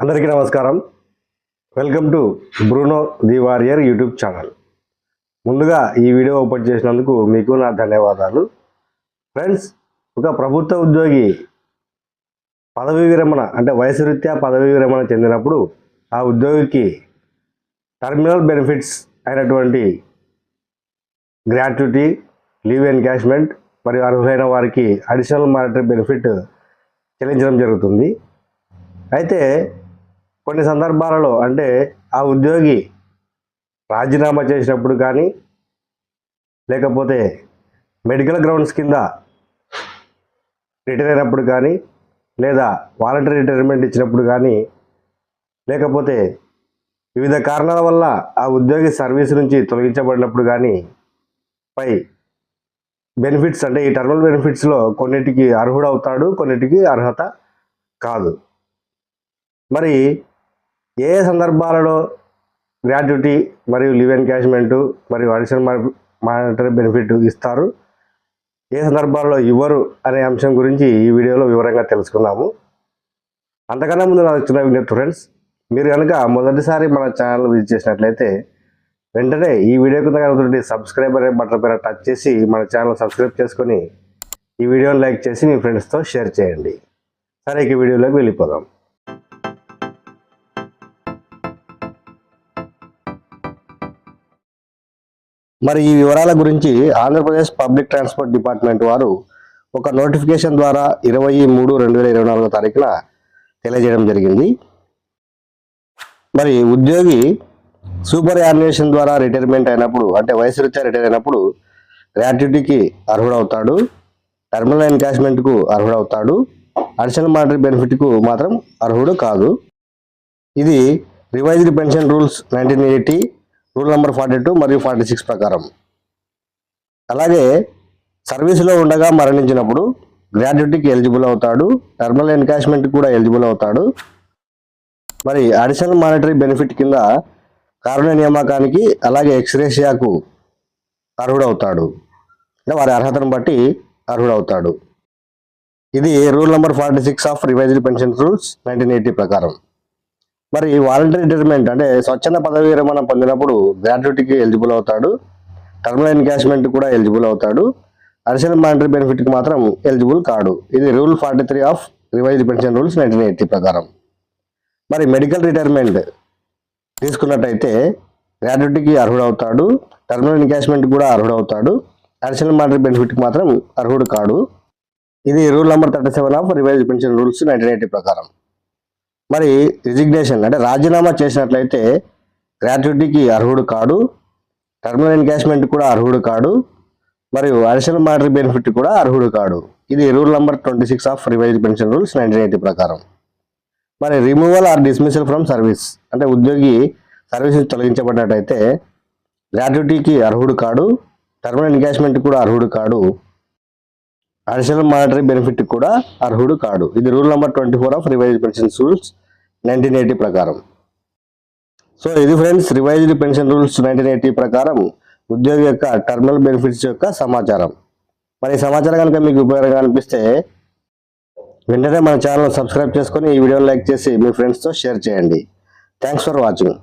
అందరికీ నమస్కారం. Welcome to Bruno the warrior YouTube channel. ముందుగా ఈ వీడియో ఓపెన్ చేసినందుకు మీకు నా ధన్యవాదాలు. ఫ్రెండ్స్ ఒక ప్రభుత్వ ఉద్యోగి పదవీ విరమణ అంటే వయసు రీత్యా పదవీ విరమణ చెందినప్పుడు ఆ ఉద్యోగికి టర్మినల్ బెనిఫిట్స్ అయినటువంటి గ్రాట్యుటీ లీవ్ ఎన్కాష్మెంట్ మరియు అర్హులైన వారికి అడిషనల్ మానిటరీ బెనిఫిట్ చెల్లించడం జరుగుతుంది. అయితే కొన్ని సందర్భాలలో అంటే ఆ ఉద్యోగి రాజీనామా చేసినప్పుడు కానీ లేకపోతే మెడికల్ గ్రౌండ్స్ కింద రిటైర్ అయినప్పుడు కానీ లేదా వాలంటరీ రిటైర్మెంట్ ఇచ్చినప్పుడు కానీ లేకపోతే వివిధ కారణాల వల్ల ఆ ఉద్యోగి సర్వీస్ నుంచి తొలగించబడినప్పుడు కానీ పై బెనిఫిట్స్ అంటే ఈ టర్మల్ బెనిఫిట్స్లో కొన్నిటికి అర్హుడవుతాడు కొన్నిటికి అర్హత కాదు. మరి ఏ సందర్భాలలో గ్రాట్యుటీ మరియు లివ్ ఎన్కాష్మెంటు మరియు అడిషనల్ మానిటరీ బెనిఫిట్ ఇస్తారు? ఏ సందర్భాల్లో ఇవ్వరు అనే అంశం గురించి ఈ వీడియోలో వివరంగా తెలుసుకున్నాము అంతకన్నా ముందు నాకు చిన్న విజ్ఞప్తి ఫ్రెండ్స్ మీరు కనుక మొదటిసారి మన ఛానల్ విజిట్ చేసినట్లయితే వెంటనే ఈ వీడియో కింద కనుక సబ్స్క్రైబ్ అనే బటన్ పైన టచ్ చేసి మన ఛానల్ సబ్స్క్రైబ్ చేసుకొని ఈ వీడియోని లైక్ చేసి మీ ఫ్రెండ్స్తో షేర్ చేయండి. సరే ఇక వీడియోలోకి వెళ్ళిపోదాం. మరి ఈ వివరాల గురించి ఆంధ్రప్రదేశ్ పబ్లిక్ ట్రాన్స్పోర్ట్ డిపార్ట్మెంట్ వారు ఒక నోటిఫికేషన్ ద్వారా ఇరవై మూడు రెండు వేల ఇరవై నాలుగో తారీఖున తెలియజేయడం జరిగింది. మరి ఉద్యోగి సూపర్ యాన్యుయేషన్ ద్వారా రిటైర్మెంట్ అయినప్పుడు అంటే వయసు రీత్యా రిటైర్ అయినప్పుడు గ్రాట్యుటీకి అర్హుడవుతాడు. టర్మినల్ ఎన్కాష్మెంట్కు అర్హుడవుతాడు. అడిషనల్ మానిటరీ బెనిఫిట్కు మాత్రం అర్హుడు కాదు. ఇది revised pension rules nineteen eighty rule number forty two మరియు ఫార్టీ సిక్స్ ప్రకారం. అలాగే సర్వీసులో ఉండగా మరణించినప్పుడు గ్రాడ్యుటీకి ఎలిజిబుల్ అవుతాడు టర్మినల్ ఎన్కాష్మెంట్ కూడా ఎలిజిబుల్ అవుతాడు. మరి అడిషనల్ మానిటరీ బెనిఫిట్ కింద కారుణ్య నియామకానికి అలాగే ఎక్స్రేషియాకు అర్హుడవుతాడు. అంటే వారి అర్హతను బట్టి అర్హుడవుతాడు. ఇది rule number forty six of revised pension rules nineteen eighty ప్రకారం. మరి వాలంటరీ రిటైర్మెంట్ అంటే స్వచ్ఛంద పదవి విరమణ పొందినప్పుడు గ్రాట్యుటీకి ఎలిజిబుల్ అవుతాడు. టర్మినల్ ఎన్కాష్మెంట్ కూడా ఎలిజిబుల్ అవుతాడు. అడిషనల్ మానిటరీ బెనిఫిట్కి మాత్రం ఎలిజిబుల్ కాడు. ఇది rule forty three of revised pension rules nineteen eighty ప్రకారం. మరి మెడికల్ రిటైర్మెంట్ తీసుకున్నట్టయితే గ్రాట్యుటీకి అర్హుడవుతాడు. టర్మినల్ ఎన్కాష్మెంట్ కూడా అర్హుడవుతాడు. అడిషనల్ మానిటరీ బెనిఫిట్కి మాత్రం అర్హుడు కాడు. ఇది rule number thirty seven of revised pension rules nineteen eighty ప్రకారం. మరి రిజిగ్నేషన్ అంటే రాజీనామా చేసినట్లయితే గ్రాట్యుటీకి అర్హుడు కాడు టర్మినల్ ఎన్కాష్మెంట్ కూడా అర్హుడు కాడు మరియు అడిషనల్ మాటరీ బెనిఫిట్ కూడా అర్హుడు కాడు. ఇది rule number twenty six of revise pension rules nineteen eighty ప్రకారం. మరి removal or dismissal from service అంటే ఉద్యోగి సర్వీస్ నుంచి తొలగించబడినట్టయితే గ్రాట్యుటీకి అర్హుడు కాడు టర్మినల్ ఎన్కాష్మెంట్ కూడా అర్హుడు కాడు. అడిషనల్ మానిటరీ బెనిఫిట్ కూడా అర్హుడు కాడు. ఇది rule number twenty four of revised pension rules nineteen eighty ప్రకారం. సో ఇది friends revised pension rules nineteen eighty ప్రకారం ఉద్యోగి యొక్క టర్మినల్ బెనిఫిట్స్ యొక్క సమాచారం. మరి సమాచారం కనుక మీకు ఉపయోగంగా అనిపిస్తే వెంటనే మన ఛానల్ సబ్స్క్రైబ్ చేసుకొని ఈ వీడియోని లైక్ చేసి మీ ఫ్రెండ్స్తో షేర్ చేయండి. Thanks for watching